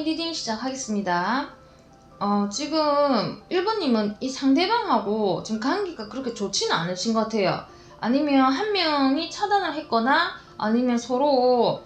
1번 리딩 시작하겠습니다. 어, 지금 1번님은 이 상대방하고 지금 관계가 그렇게 좋지는 않으신 것 같아요. 아니면 한 명이 차단을 했거나 아니면 서로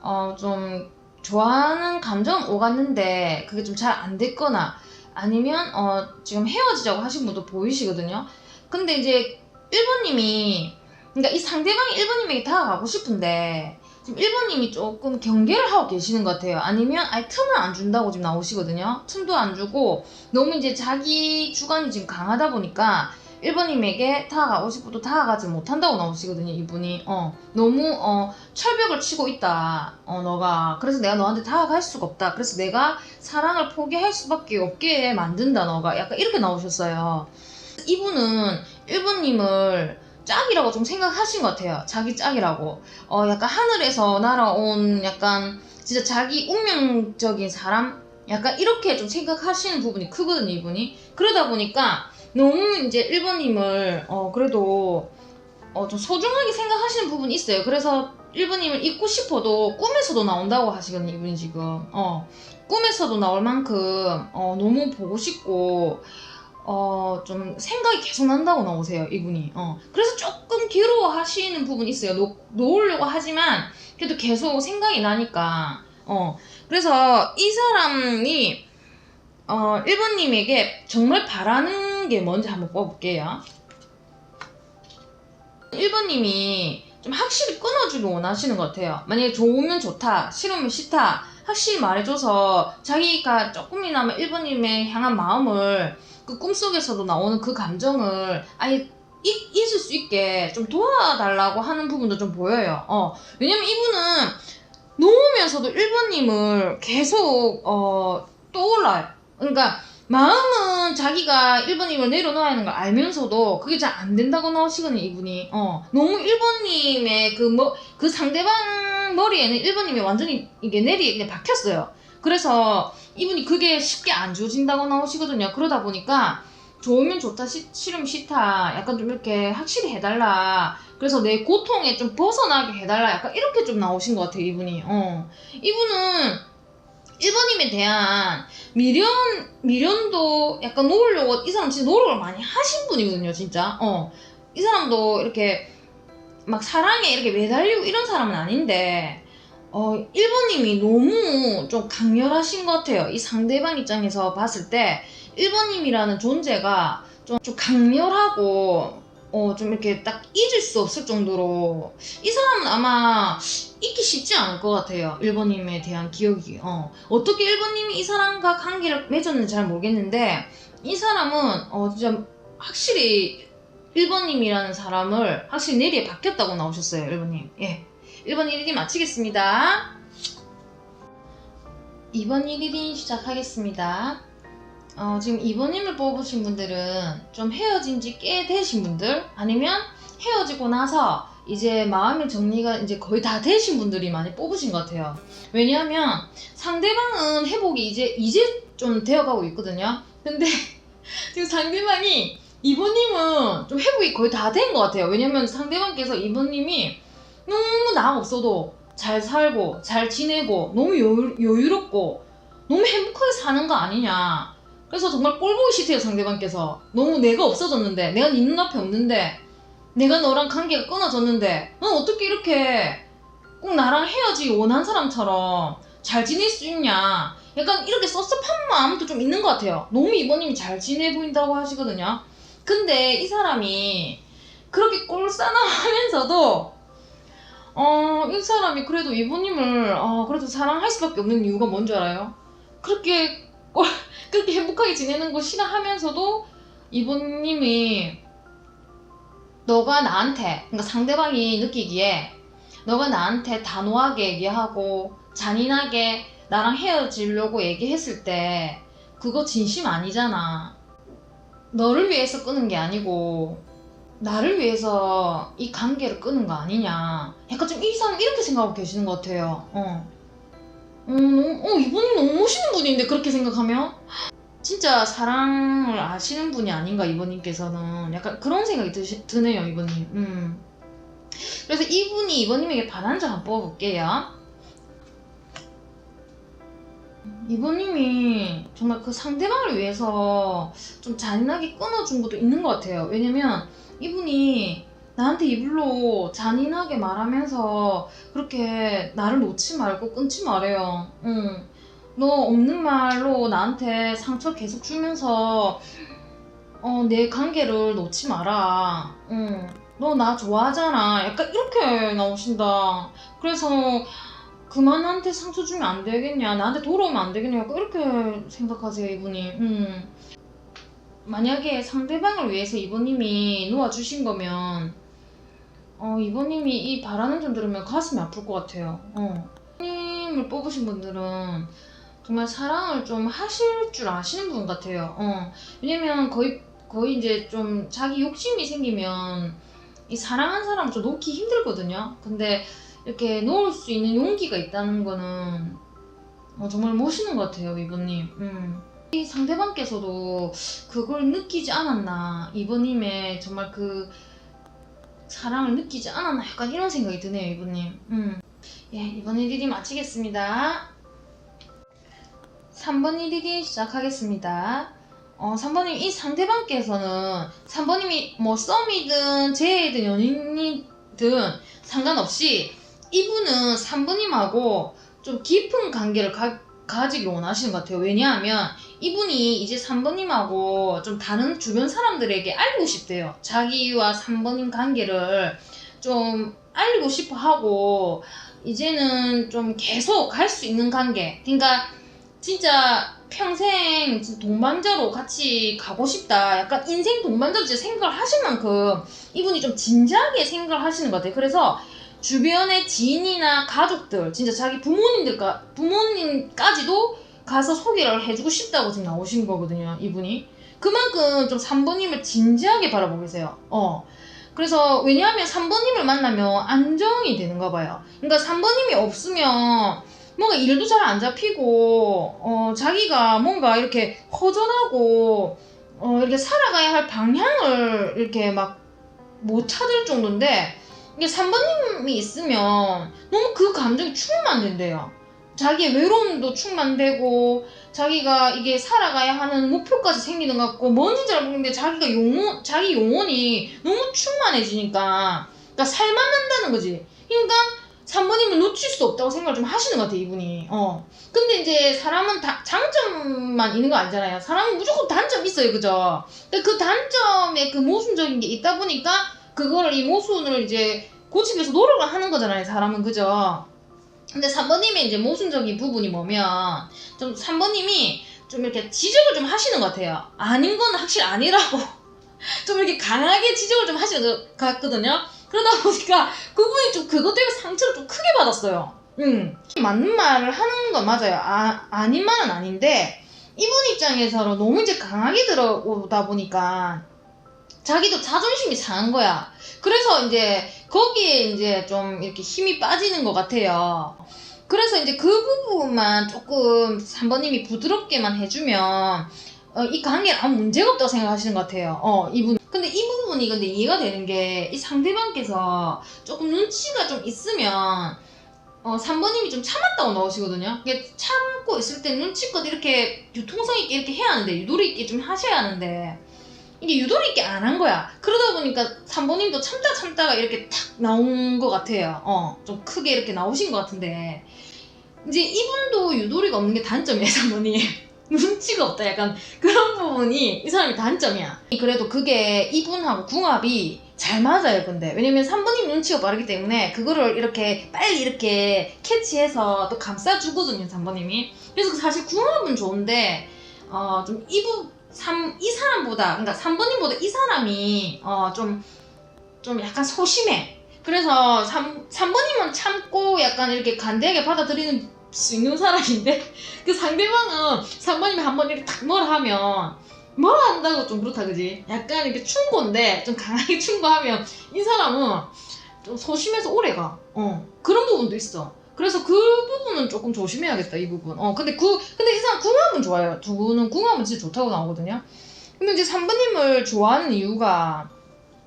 어, 좀 좋아하는 감정은 오갔는데 그게 좀 잘 안 됐거나 아니면 어, 지금 헤어지자고 하신 분도 보이시거든요. 근데 이제 1번님이 그러니까 이 상대방이 1번님에게 다가가고 싶은데 지금 1번님이 조금 경계를 하고 계시는 것 같아요. 아니면 아예 틈을 안 준다고 지금 나오시거든요. 틈도 안 주고 너무 이제 자기 주관이 지금 강하다 보니까 1번님에게 다가가고 싶어도 다가가지 못한다고 나오시거든요. 이분이 어 너무 어 철벽을 치고 있다. 어 너가 그래서 내가 너한테 다가갈 수가 없다. 그래서 내가 사랑을 포기할 수밖에 없게 만든다. 너가 약간 이렇게 나오셨어요. 이분은 1번님을 짝이라고 좀 생각하신 것 같아요. 자기 짝이라고. 어, 약간 하늘에서 날아온 약간 진짜 자기 운명적인 사람? 약간 이렇게 좀 생각하시는 부분이 크거든요, 이분이. 그러다 보니까 너무 이제 1번님을, 어, 그래도, 어, 좀 소중하게 생각하시는 부분이 있어요. 그래서 1번님을 잊고 싶어도 꿈에서도 나온다고 하시거든요, 이분이 지금. 어, 꿈에서도 나올 만큼, 어, 너무 보고 싶고, 어, 좀 생각이 계속 난다고 나오세요, 이분이. 어. 그래서 조금 괴로워하시는 부분이 있어요. 놓, 놓으려고 하지만, 그래도 계속 생각이 나니까. 어. 그래서 이 사람이, 어, 1번님에게 정말 바라는 게 뭔지 한번 뽑아볼게요. 1번님이 좀 확실히 끊어주길 원하시는 것 같아요. 만약에 좋으면 좋다, 싫으면 싫다, 확실히 말해줘서 자기가 조금이나마 1번님의 향한 마음을 그 꿈속에서도 나오는 그 감정을 아예 잊, 잊을 수 있게 좀 도와달라고 하는 부분도 좀 보여요. 어, 왜냐면 이분은 놓으면서도 1번님을 계속 어, 떠올라요. 그러니까 마음은 자기가 1번님을 내려놓아야 하는 걸 알면서도 그게 잘 안 된다고 나오시거든요, 이분이. 어, 너무 1번님의 그 뭐, 그 상대방 머리에는 1번님이 완전히 이게 내리 그냥 박혔어요. 그래서 이분이 그게 쉽게 안 주어진다고 나오시거든요. 그러다 보니까 좋으면 좋다, 시, 싫으면 싫다, 약간 좀 이렇게 확실히 해달라. 그래서 내 고통에 좀 벗어나게 해달라. 약간 이렇게 좀 나오신 것 같아요, 이분이. 어. 이분은 1번님에 대한 미련, 미련도 약간 놓으려고, 이 사람 진짜 노력을 많이 하신 분이거든요, 진짜. 어. 이 사람도 이렇게 막 사랑에 이렇게 매달리고 이런 사람은 아닌데, 어, 1번님이 너무 좀 강렬하신 것 같아요. 이 상대방 입장에서 봤을 때 1번님이라는 존재가 좀, 좀 강렬하고 어, 좀 이렇게 딱 잊을 수 없을 정도로 이 사람은 아마 잊기 쉽지 않을 것 같아요. 1번님에 대한 기억이. 어. 어떻게 1번님이 이 사람과 관계를 맺었는지 잘 모르겠는데 이 사람은 어, 진짜 확실히 1번님이라는 사람을 확실히 내리에 박혔다고 나오셨어요. 1번님. 예. 1번 1일이 마치겠습니다. 2번 1일이 시작하겠습니다. 어, 지금 2번님을 뽑으신 분들은 좀 헤어진 지 꽤 되신 분들 아니면 헤어지고 나서 이제 마음의 정리가 이제 거의 다 되신 분들이 많이 뽑으신 것 같아요. 왜냐하면 상대방은 회복이 이제 이제 좀 되어가고 있거든요. 근데 지금 상대방이 이번님은 좀 회복이 거의 다 된 것 같아요. 왜냐면 상대방께서 이번님이 너무 나 없어도 잘 살고 잘 지내고 너무 여유, 여유롭고 너무 행복하게 사는 거 아니냐. 그래서 정말 꼴보기 싫대요 상대방께서. 너무 내가 없어졌는데 내가 네 눈앞에 없는데 내가 너랑 관계가 끊어졌는데 넌 어떻게 이렇게 꼭 나랑 헤어지기 원한 사람처럼 잘 지낼 수 있냐. 약간 이렇게 섭섭한 마음도 좀 있는 것 같아요. 너무 이번님이 잘 지내 보인다고 하시거든요. 근데 이 사람이 그렇게 꼴싸나 하면서도 어, 이 사람이 그래도 이모님을 어, 그래도 사랑할 수밖에 없는 이유가 뭔지 알아요? 그렇게 꼴- 그렇게 행복하게 지내는 거 싫어하면서도 이모님이 너가 나한테 그러니까 상대방이 느끼기에 너가 나한테 단호하게 얘기하고 잔인하게 나랑 헤어지려고 얘기했을 때 그거 진심 아니잖아. 너를 위해서 끄는 게 아니고 나를 위해서 이 관계를 끄는 거 아니냐. 약간 좀 이 사람 이렇게 생각하고 계시는 것 같아요. 어. 음, 어, 이분이 너무 멋있는 분인데, 그렇게 생각하면? 진짜 사랑을 아시는 분이 아닌가, 이번님께서는. 약간 그런 생각이 드시, 드네요, 이번님. 음. 그래서 이분이 이번님에게 반한 점 한번 뽑아볼게요. 이번님이 정말 그 상대방을 위해서 좀 잔인하게 끊어준 것도 있는 것 같아요. 왜냐면 이분이 나한테 이불로 잔인하게 말하면서 그렇게 나를 놓지 말고 끊지 말아요. 응. 너 없는 말로 나한테 상처 계속 주면서 어, 내 관계를 놓지 마라. 응. 너 나 좋아하잖아. 약간 이렇게 나오신다. 그래서 그만 나한테 상처 주면 안 되겠냐. 나한테 돌아오면 안 되겠냐. 이렇게 생각하세요, 이분이. 음. 만약에 상대방을 위해서 이번님이 놓아주신 거면, 어, 이번님이 이 바라는 점 들으면 가슴이 아플 것 같아요. 어. 님을 뽑으신 분들은 정말 사랑을 좀 하실 줄 아시는 분 같아요. 어. 왜냐면 거의, 거의 이제 좀 자기 욕심이 생기면 이 사랑한 사람을 좀 놓기 힘들거든요. 근데 이렇게 놓을 수 있는 용기가 있다는 거는 어, 정말 멋있는 것 같아요, 이번님. 음. 이 상대방께서도 그걸 느끼지 않았나, 이번님의 정말 그 사랑을 느끼지 않았나, 약간 이런 생각이 드네요, 이번님. 음. 예, 이번 1일이 마치겠습니다. 3번 1일이 시작하겠습니다. 어, 3번님, 이 상대방께서는 3번님이 뭐 썸이든 재회든 연인이든 상관없이 이분은 3번님하고 좀 깊은 관계를 가, 가지기 원하시는 것 같아요. 왜냐하면 이분이 이제 3번님하고 좀 다른 주변 사람들에게 알리고 싶대요. 자기와 3번님 관계를 좀 알리고 싶어 하고 이제는 좀 계속 갈 수 있는 관계. 그러니까 진짜 평생 동반자로 같이 가고 싶다. 약간 인생 동반자로 생각을 하실 만큼 이분이 좀 진지하게 생각을 하시는 것 같아요. 그래서 주변의 지인이나 가족들, 진짜 자기 부모님들까, 부모님까지도 가서 소개를 해주고 싶다고 지금 나오신 거거든요, 이분이. 그만큼 좀 3번님을 진지하게 바라보고 계세요. 어. 그래서, 왜냐하면 3번님을 만나면 안정이 되는가 봐요. 그러니까 3번님이 없으면 뭔가 일도 잘 안 잡히고, 어, 자기가 뭔가 이렇게 허전하고, 어, 이렇게 살아가야 할 방향을 이렇게 막 못 찾을 정도인데, 이게 3번님이 있으면 너무 그 감정이 충만된대요. 자기의 외로움도 충만되고 자기가 이게 살아가야 하는 목표까지 생기는 것 같고 뭔지 잘 모르겠는데 자기가 영혼 자기 영혼이 너무 충만해지니까 그러니까 살만한다는 거지. 그러니까 3번님은 놓칠 수 없다고 생각을 좀 하시는 것 같아 이분이. 어. 근데 이제 사람은 다, 장점만 있는 거 아니잖아요. 사람은 무조건 단점 있어요, 그죠? 근데 그 단점에 그 모순적인 게 있다 보니까 그거를 이 모순을 이제 고치기 위해서 노력을 하는 거잖아요, 사람은 그죠? 근데 3번님의 이제 모순적인 부분이 뭐면 좀 3번님이 좀 이렇게 지적을 좀 하시는 것 같아요. 아닌 건 확실히 아니라고 좀 이렇게 강하게 지적을 좀 하시는 것 같거든요. 그러다 보니까 그분이 좀 그것 때문에 상처를 좀 크게 받았어요. 음. 맞는 말을 하는 건 맞아요. 아, 아닌 말은 아닌데 이분 입장에서는 너무 이제 강하게 들어오다 보니까 자기도 자존심이 상한 거야. 그래서 이제 거기에 이제 좀 이렇게 힘이 빠지는 것 같아요. 그래서 이제 그 부분만 조금 3번님이 부드럽게만 해주면 어, 이 관계는 아무 문제가 없다고 생각하시는 것 같아요. 어, 이분. 근데 이 부분이 근데 이해가 되는 게 이 상대방께서 조금 눈치가 좀 있으면 어, 3번님이 좀 참았다고 나오시거든요. 이게 참고 있을 때 눈치껏 이렇게 유통성 있게 이렇게 해야 하는데 유도리 있게 좀 하셔야 하는데 이게 유도리 있게 안 한 거야. 그러다 보니까 3번님도 참다 참다가 이렇게 탁 나온 것 같아요. 어, 좀 크게 이렇게 나오신 것 같은데. 이제 이분도 유도리가 없는 게 단점이에요, 3번이. 눈치가 없다. 약간 그런 부분이 이 사람이 단점이야. 그래도 그게 이분하고 궁합이 잘 맞아요, 근데. 왜냐면 3번님 눈치가 빠르기 때문에 그거를 이렇게 빨리 이렇게 캐치해서 또 감싸주거든요, 3번님이. 그래서 사실 궁합은 좋은데, 어, 좀 이분, 3, 이 사람보다, 그러니까 3번님보다 이 사람이, 어, 좀, 좀 약간 소심해. 그래서 3, 3번님은 참고 약간 이렇게 간대하게 받아들이는 수 있는 사람인데, 그 상대방은 3번님이 한 번 이렇게 탁뭘 하면, 뭘 한다고 좀 그렇다, 그지? 약간 이렇게 충고인데, 좀 강하게 충고하면, 이 사람은 좀 소심해서 오래가. 어, 그런 부분도 있어. 그래서 그 부분은 조금 조심해야겠다, 이 부분. 어, 근데 그, 근데 이 사람 궁합은 좋아요. 두 분은 궁합은 진짜 좋다고 나오거든요. 근데 이제 3번님을 좋아하는 이유가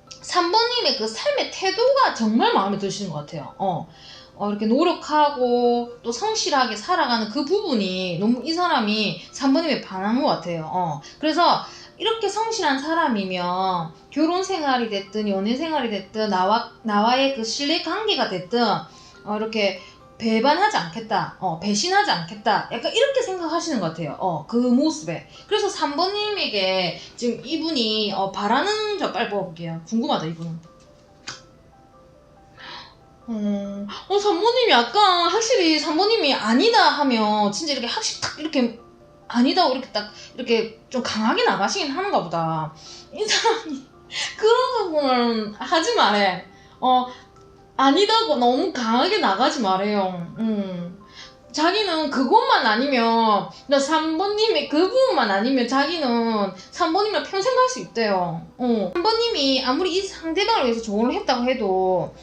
3번님의 그 삶의 태도가 정말 마음에 드시는 것 같아요. 어. 어, 이렇게 노력하고 또 성실하게 살아가는 그 부분이 너무 이 사람이 3번님에 반한 것 같아요. 어. 그래서 이렇게 성실한 사람이면 결혼 생활이 됐든 연애 생활이 됐든 나와 나와의 그 신뢰 관계가 됐든 어, 이렇게 배반하지 않겠다, 어, 배신하지 않겠다, 약간 이렇게 생각하시는 것 같아요. 어, 그 모습에. 그래서 3번님에게 지금 이분이 어, 바라는 저 빨리 뽑아볼게요. 궁금하다 이분은. 어, 어, 3번님이 약간 확실히 3번님이 아니다 하면 진짜 이렇게 확실히 탁 이렇게 아니다 이렇게 딱 이렇게 좀 강하게 나가시긴 하는가 보다. 이 사람이 그런 부분은 하지 말해. 어, 아니다고 너무 강하게 나가지 말아요. 음. 자기는 그것만 아니면, 나 3번님의 그 부분만 아니면 자기는 3번님이랑 평생 갈 수 있대요. 어. 3번님이 아무리 이 상대방을 위해서 조언을 했다고 해도,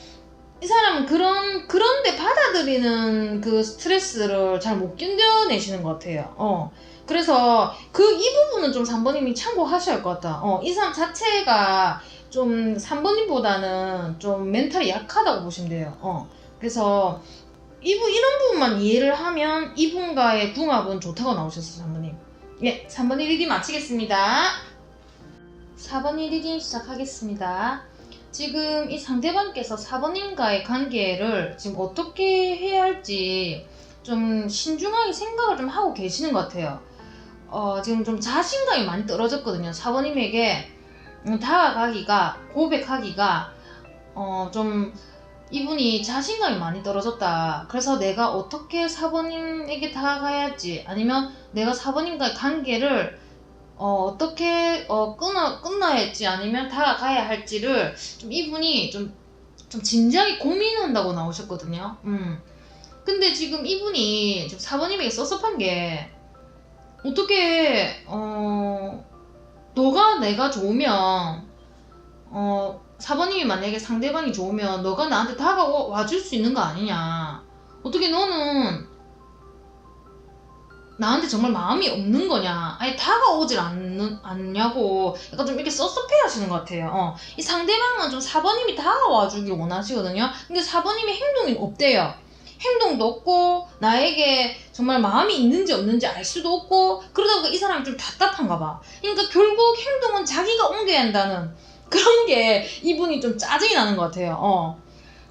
이 사람은 그런, 그런데 받아들이는 그 스트레스를 잘 못 견뎌내시는 것 같아요. 어. 그래서 그 이 부분은 좀 3번님이 참고하셔야 할 것 같다. 어, 이 사람 자체가 좀 3번님보다는 좀 멘탈이 약하다고 보시면 돼요. 어. 그래서 이분 이런 부분만 이해를 하면 이분과의 궁합은 좋다고 나오셨어요, 3번님. 예, 3번 1리딩 마치겠습니다. 4번 1리딩 시작하겠습니다. 지금 이 상대방께서 4번님과의 관계를 지금 어떻게 해야 할지 좀 신중하게 생각을 좀 하고 계시는 것 같아요. 어, 지금 좀 자신감이 많이 떨어졌거든요. 4번님에게 음, 다가가기가, 고백하기가, 어, 좀, 이분이 자신감이 많이 떨어졌다. 그래서 내가 어떻게 사번님에게 다가가야 할지, 아니면 내가 사번님과의 관계를, 어, 어떻게, 어, 끊어, 끊어야 할지, 아니면 다가가야 할지를, 좀 이분이 좀, 좀 진지하게 고민한다고 나오셨거든요. 음. 근데 지금 이분이 지금 사번님에게 섭섭한 게, 어떻게, 어, 너가 내가 좋으면 어 사번님이 만약에 상대방이 좋으면 너가 나한테 다가와 줄 수 있는 거 아니냐. 어떻게 너는 나한테 정말 마음이 없는 거냐. 아니 다가오질 않는, 않냐고 약간 좀 이렇게 섭섭해 하시는 것 같아요. 어. 이 상대방은 좀 사번님이 다가와 주길 원하시거든요. 근데 사번님의 행동이 없대요 행동도 없고 나에게 정말 마음이 있는지 없는지 알 수도 없고 그러다 보니까 이 사람이 좀 답답한가 봐. 그러니까 결국 행동은 자기가 옮겨야 한다는 그런 게 이분이 좀 짜증이 나는 것 같아요. 어.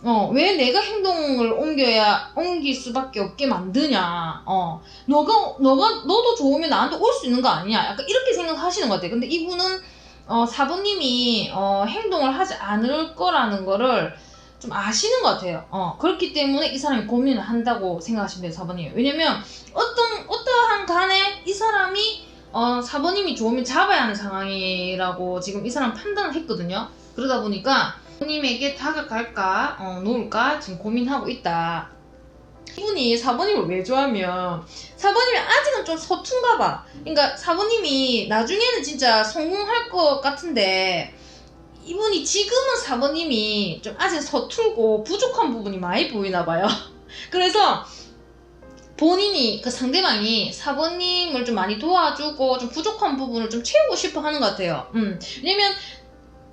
어, 왜 내가 행동을 옮겨야, 옮길 수밖에 없게 만드냐. 어. 너가, 너가, 너도 좋으면 나한테 올 수 있는 거 아니냐. 약간 이렇게 생각하시는 것 같아요. 근데 이분은, 어, 사부님이, 어, 행동을 하지 않을 거라는 거를 좀 아시는 것 같아요. 어, 그렇기 때문에 이 사람이 고민을 한다고 생각하시면 돼요, 4번님. 왜냐면, 어떤, 어떠한 간에 이 사람이, 어, 4번님이 좋으면 잡아야 하는 상황이라고 지금 이 사람 판단을 했거든요. 그러다 보니까, 사번님에게 다가갈까, 어, 놓을까, 지금 고민하고 있다. 이분이 4번님을 왜 좋아하면, 4번님이 아직은 좀 서툰가 봐. 그러니까 4번님이 나중에는 진짜 성공할 것 같은데, 이분이 지금은 사모님이 좀 아직 서툴고 부족한 부분이 많이 보이나 봐요. 그래서 본인이 그 상대방이 사모님을 좀 많이 도와주고 좀 부족한 부분을 좀 채우고 싶어 하는 것 같아요. 음. 왜냐면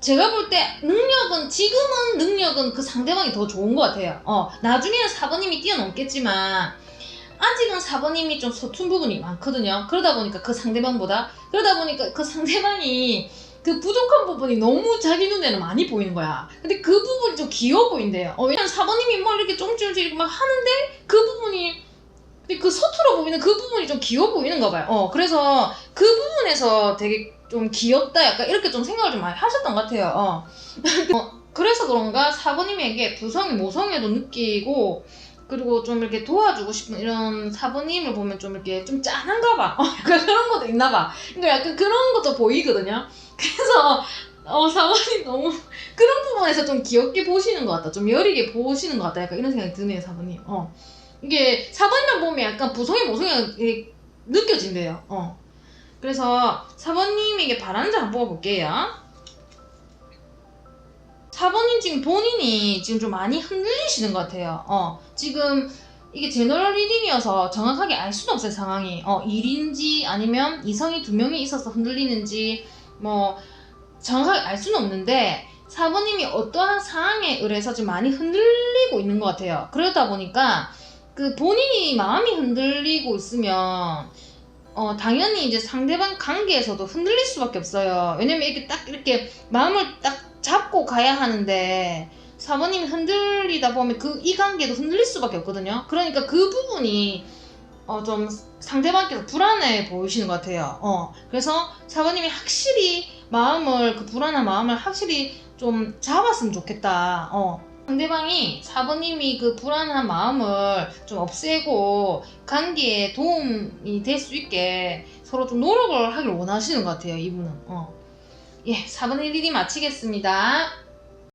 제가 볼 때 능력은 지금은 능력은 그 상대방이 더 좋은 것 같아요. 어 나중에는 사모님이 뛰어넘겠지만 아직은 사모님이 좀 서툰 부분이 많거든요. 그러다 보니까 그 상대방보다 그러다 보니까 그 상대방이 그 부족한 부분이 너무 자기 눈에는 많이 보이는 거야. 근데 그 부분이 좀 귀여워 보인대요. 어, 왜냐면 사모님이 뭐 이렇게 쫑쫑쫑 막 하는데 그 부분이 근데 그 서툴어 보이는 그 부분이 좀 귀여워 보이는가 봐요. 어, 그래서 그 부분에서 되게 좀 귀엽다 약간 이렇게 좀 생각을 좀 많이 하셨던 것 같아요. 어. 어, 그래서 그런가 사부님에게 부성이 모성애도 느끼고 그리고 좀 이렇게 도와주고 싶은 이런 사부님을 보면 좀 이렇게 좀 짠한가 봐. 어, 그런 것도 있나 봐. 그러니까 약간 그런 것도 보이거든요. 그래서 어 사모님 너무 그런 부분에서 좀 귀엽게 보시는 것 같다. 좀 여리게 보시는 것 같다. 약간 이런 생각이 드네요, 사모님. 어 이게 사모님만 보면 약간 부성이 모성이 느껴진대요. 어 그래서 사모님에게 바라는 점 한번 뽑아볼게요. 사모님 지금 본인이 지금 좀 많이 흔들리시는 것 같아요. 어 지금 이게 제너럴 리딩이어서 정확하게 알 수는 없어요 상황이 어 일인지 아니면 이성이 두 명이 있어서 흔들리는지 뭐 정확하게 알 수는 없는데 사부님이 어떠한 상황에 의해서 좀 많이 흔들리고 있는 것 같아요. 그러다 보니까 그 본인이 마음이 흔들리고 있으면 어 당연히 이제 상대방 관계에서도 흔들릴 수밖에 없어요. 왜냐면 이렇게 딱 이렇게 마음을 딱 잡고 가야 하는데 사부님이 흔들리다 보면 그 이 관계도 흔들릴 수밖에 없거든요. 그러니까 그 부분이 어 좀 상대방께서 불안해 보이시는 것 같아요. 어 그래서 사부님이 확실히 마음을 그 불안한 마음을 확실히 좀 잡았으면 좋겠다. 어 상대방이 사부님이 그 불안한 마음을 좀 없애고 관계에 도움이 될 수 있게 서로 좀 노력을 하길 원하시는 것 같아요. 이분은. 어. 예, 4분의 1이 마치겠습니다.